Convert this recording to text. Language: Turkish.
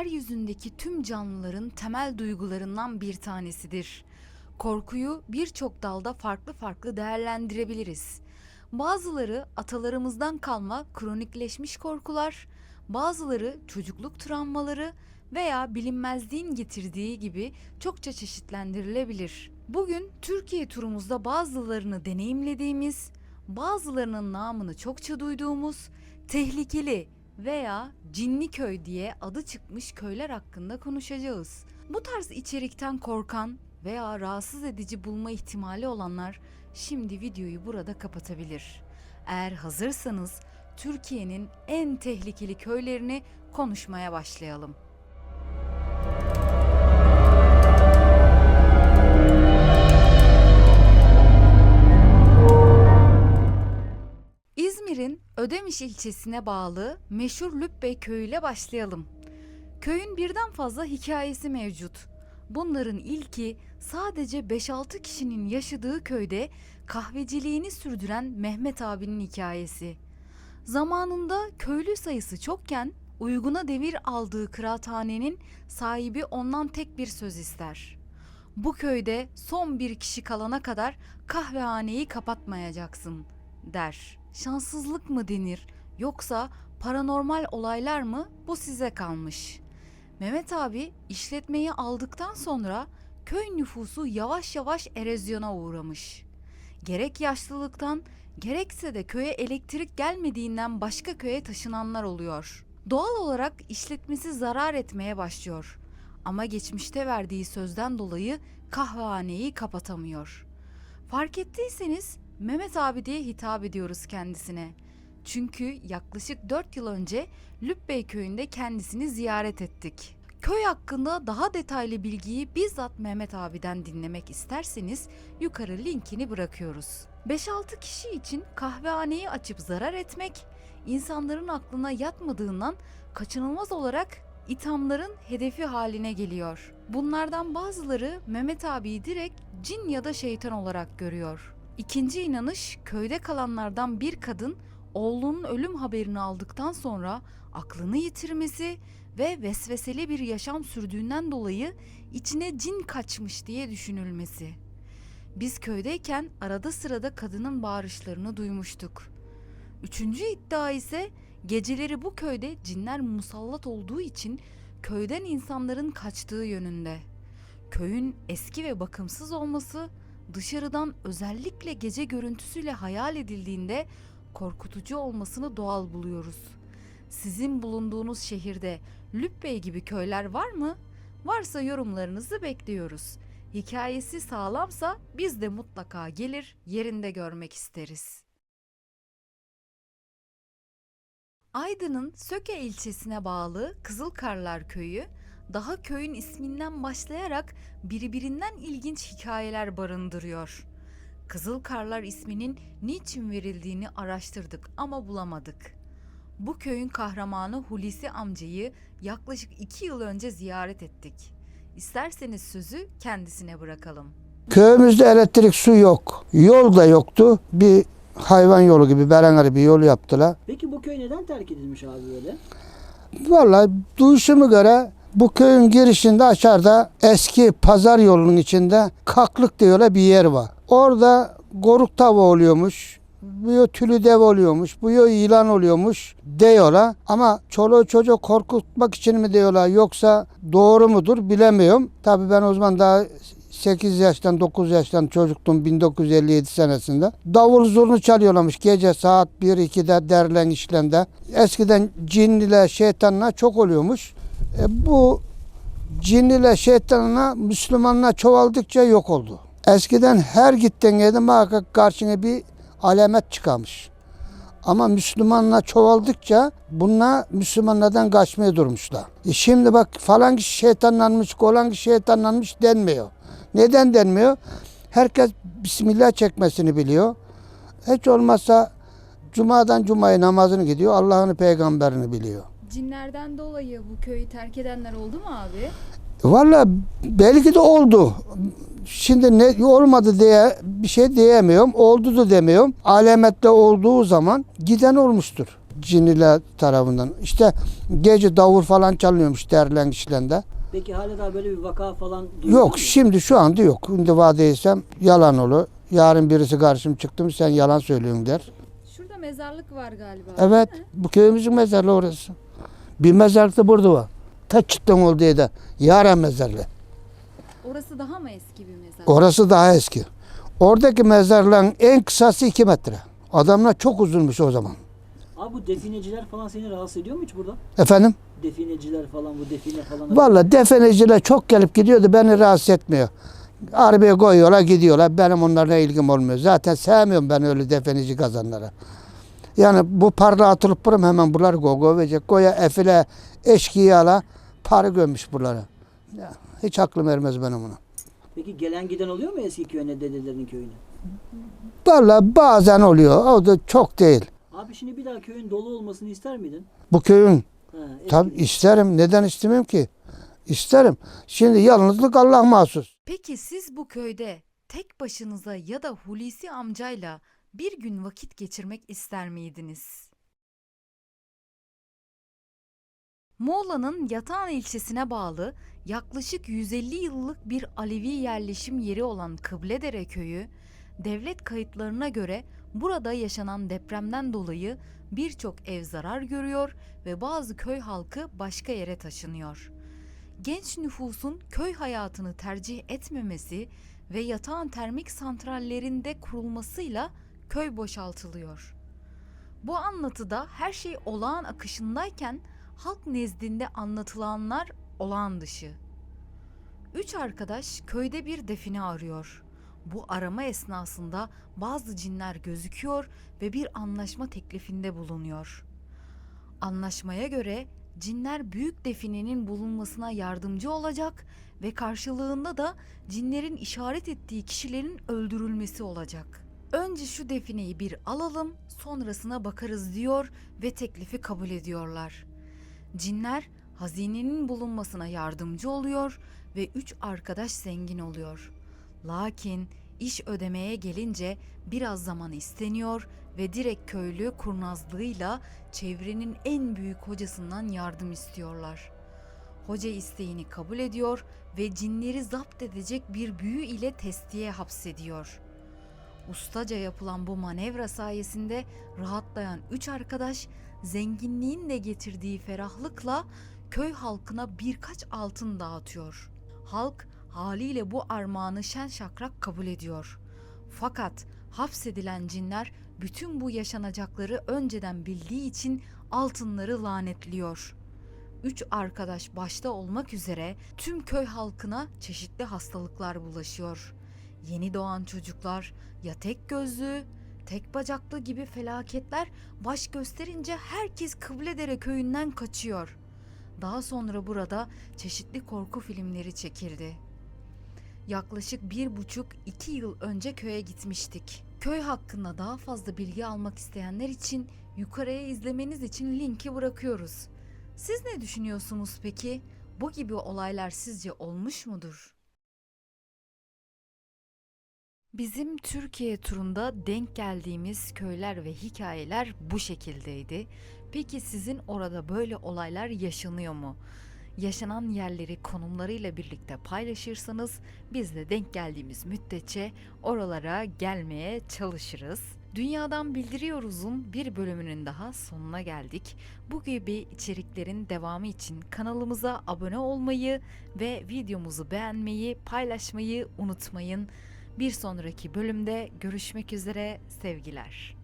Yeryüzündeki tüm canlıların temel duygularından bir tanesidir. Korkuyu birçok dalda farklı farklı değerlendirebiliriz. Bazıları atalarımızdan kalma kronikleşmiş korkular, bazıları çocukluk travmaları veya bilinmezliğin getirdiği gibi çokça çeşitlendirilebilir. Bugün Türkiye turumuzda bazılarını deneyimlediğimiz, bazılarının namını çokça duyduğumuz tehlikeli veya cinli köy diye adı çıkmış köyler hakkında konuşacağız. Bu tarz içerikten korkan veya rahatsız edici bulma ihtimali olanlar şimdi videoyu burada kapatabilir. Eğer hazırsanız Türkiye'nin en tehlikeli köylerini konuşmaya başlayalım. Ödemiş ilçesine bağlı meşhur Lübbey köyüyle başlayalım. Köyün birden fazla hikayesi mevcut. Bunların ilki sadece 5-6 kişinin yaşadığı köyde kahveciliğini sürdüren Mehmet abinin hikayesi. Zamanında köylü sayısı çokken uyguna devir aldığı kıraathanenin sahibi ondan tek bir söz ister. Bu köyde son bir kişi kalana kadar kahvehaneyi kapatmayacaksın der. Şanssızlık mı denir yoksa paranormal olaylar mı bu size kalmış. Mehmet abi işletmeyi aldıktan sonra köy nüfusu yavaş yavaş erozyona uğramış. Gerek yaşlılıktan gerekse de köye elektrik gelmediğinden başka köye taşınanlar oluyor. Doğal olarak işletmesi zarar etmeye başlıyor. Ama geçmişte verdiği sözden dolayı kahvehaneyi kapatamıyor. Fark ettiyseniz Mehmet abi diye hitap ediyoruz kendisine. Çünkü yaklaşık 4 yıl önce Lübbey köyünde kendisini ziyaret ettik. Köy hakkında daha detaylı bilgiyi bizzat Mehmet abiden dinlemek isterseniz yukarı linkini bırakıyoruz. 5-6 kişi için kahvehaneyi açıp zarar etmek insanların aklına yatmadığından kaçınılmaz olarak ithamların hedefi haline geliyor. Bunlardan bazıları Mehmet abiyi direkt cin ya da şeytan olarak görüyor. İkinci inanış köyde kalanlardan bir kadın oğlunun ölüm haberini aldıktan sonra aklını yitirmesi ve vesveseli bir yaşam sürdüğünden dolayı içine cin kaçmış diye düşünülmesi. Biz köydeyken arada sırada kadının bağırışlarını duymuştuk. Üçüncü iddia ise geceleri bu köyde cinler musallat olduğu için köyden insanların kaçtığı yönünde. Köyün eski ve bakımsız olması dışarıdan özellikle gece görüntüsüyle hayal edildiğinde korkutucu olmasını doğal buluyoruz. Sizin bulunduğunuz şehirde Lübbey gibi köyler var mı? Varsa yorumlarınızı bekliyoruz. Hikayesi sağlamsa biz de mutlaka gelir yerinde görmek isteriz. Aydın'ın Söke ilçesine bağlı Kızılkarlar Köyü, daha köyün isminden başlayarak birbirinden ilginç hikayeler barındırıyor. Kızılkarlar isminin niçin verildiğini araştırdık ama bulamadık. Bu köyün kahramanı Hulusi amcayı yaklaşık iki yıl önce ziyaret ettik. İsterseniz sözü kendisine bırakalım. Köyümüzde elektrik su yok. Yol da yoktu. Bir hayvan yolu gibi berenleri bir yol yaptılar. Peki bu köy neden terk edilmiş abi böyle? Vallahi duyuşumu göre bu köyün girişinde aşağıda eski pazar yolunun içinde kaklık diyorlar bir yer var. Orada goruk tava oluyormuş. Bu tülü dev oluyormuş. Bu yılan oluyormuş diyorlar. Ama çoluğu çocuk korkutmak için mi diyorlar yoksa doğru mudur bilemiyorum. Tabii ben o zaman daha 8 yaştan 9 yaştan çocuktum 1957 senesinde. Davul zurnu çalıyorlarmış gece saat 1-2'de derlen işlende. Eskiden cinliler şeytanlar çok oluyormuş. E, bu cinliler şeytanlar Müslümanlar çoğaldıkça yok oldu. Eskiden her gittiğin yerde muhakkak karşına bir alamet çıkarmış. Ama Müslümanlar çoğaldıkça bunlar Müslümanlardan kaçmaya durmuşlar. E şimdi bak falan kişi şeytanlanmış, falan kişi şeytanlanmış denmiyor. Neden denmiyor? Herkes Bismillah çekmesini biliyor. Hiç olmazsa Cuma'dan Cuma'ya namazını gidiyor. Allah'ını peygamberini biliyor. Cinlerden dolayı bu köyü terk edenler oldu mu abi? Valla belki de oldu. Şimdi ne olmadı diye bir şey diyemiyorum. Oldu da demiyorum. Alemette olduğu zaman giden olmuştur. Ciniler tarafından. İşte gece davul falan çalınıyormuş derlen işlerinde. Peki hala daha böyle bir vaka falan duyuyor Yok musun? şimdi şu anda yok. Şimdi vadeysem yalan olur. Yarın birisi karşım çıktı mı sen yalan söylüyorsun der. Şurada mezarlık var galiba. Evet bu köyümüzün mezarlığı orası. Bir mezarlık da burada var. Ta çıktın olduğu yerde. Yaren mezarlığı. Orası daha mı eski bir mezarlık? Orası daha eski. Oradaki mezarlığın en kısası 2 metre. Adamlar çok uzunmuş o zaman. Abi bu defineciler falan seni rahatsız ediyor mu hiç burada? Efendim? Defineciler falan bu define falan. Valla defeneciler çok gelip gidiyordu beni rahatsız etmiyor. Arabaya koyuyorlar gidiyorlar. Benim onlarla ilgim olmuyor. Zaten sevmiyorum ben öyle defeneci kazanları. Yani bu parla atılıp buram hemen buraları gogo verecek. Goya efile eşkıyala para gömmüş buraları. Ya, hiç aklım ermez benim ona. Peki gelen giden oluyor mu eski köyüne dedelerinin köyüne? Valla bazen oluyor. O da çok değil. Abi şimdi bir daha köyün dolu olmasını ister miydin? Bu köyün Ha, eski- isterim. Neden istemem ki? İsterim. Şimdi yalnızlık Allah mahsus. Peki siz bu köyde tek başınıza ya da Hulusi amcayla bir gün vakit geçirmek ister miydiniz? Muğla'nın Yatağan ilçesine bağlı yaklaşık 150 yıllık bir Alevi yerleşim yeri olan Kıbledere köyü, devlet kayıtlarına göre burada yaşanan depremden dolayı birçok ev zarar görüyor ve bazı köy halkı başka yere taşınıyor. Genç nüfusun köy hayatını tercih etmemesi ve yatağın termik santrallerinde kurulmasıyla köy boşaltılıyor. Bu anlatıda her şey olağan akışındayken halk nezdinde anlatılanlar olağan dışı. Üç arkadaş köyde bir define arıyor. Bu arama esnasında bazı cinler gözüküyor ve bir anlaşma teklifinde bulunuyor. Anlaşmaya göre cinler büyük definenin bulunmasına yardımcı olacak ve karşılığında da cinlerin işaret ettiği kişilerin öldürülmesi olacak. Önce şu defineyi bir alalım, sonrasına bakarız diyor ve teklifi kabul ediyorlar. Cinler hazinenin bulunmasına yardımcı oluyor ve üç arkadaş zengin oluyor. Lakin iş ödemeye gelince biraz zaman isteniyor ve direkt köylü kurnazlığıyla çevrenin en büyük hocasından yardım istiyorlar. Hoca isteğini kabul ediyor ve cinleri zapt edecek bir büyü ile testiye hapsediyor. Ustaca yapılan bu manevra sayesinde rahatlayan üç arkadaş zenginliğin de getirdiği ferahlıkla köy halkına birkaç altın dağıtıyor. Halk haliyle bu armağanı şen şakrak kabul ediyor. Fakat hapsedilen cinler bütün bu yaşanacakları önceden bildiği için altınları lanetliyor. Üç arkadaş başta olmak üzere tüm köy halkına çeşitli hastalıklar bulaşıyor. Yeni doğan çocuklar ya tek gözlü, tek bacaklı gibi felaketler baş gösterince herkes Kıbledere köyünden kaçıyor. Daha sonra burada çeşitli korku filmleri çekildi. Yaklaşık bir buçuk iki yıl önce köye gitmiştik. Köy hakkında daha fazla bilgi almak isteyenler için yukarıya izlemeniz için linki bırakıyoruz. Siz ne düşünüyorsunuz peki? Bu gibi olaylar sizce olmuş mudur? Bizim Türkiye turunda denk geldiğimiz köyler ve hikayeler bu şekildeydi. Peki sizin orada böyle olaylar yaşanıyor mu? Yaşanan yerleri konumlarıyla birlikte paylaşırsanız biz de denk geldiğimiz müddetçe oralara gelmeye çalışırız. Dünyadan Bildiriyoruz'un bir bölümünün daha sonuna geldik. Bu gibi içeriklerin devamı için kanalımıza abone olmayı ve videomuzu beğenmeyi, paylaşmayı unutmayın. Bir sonraki bölümde görüşmek üzere sevgiler.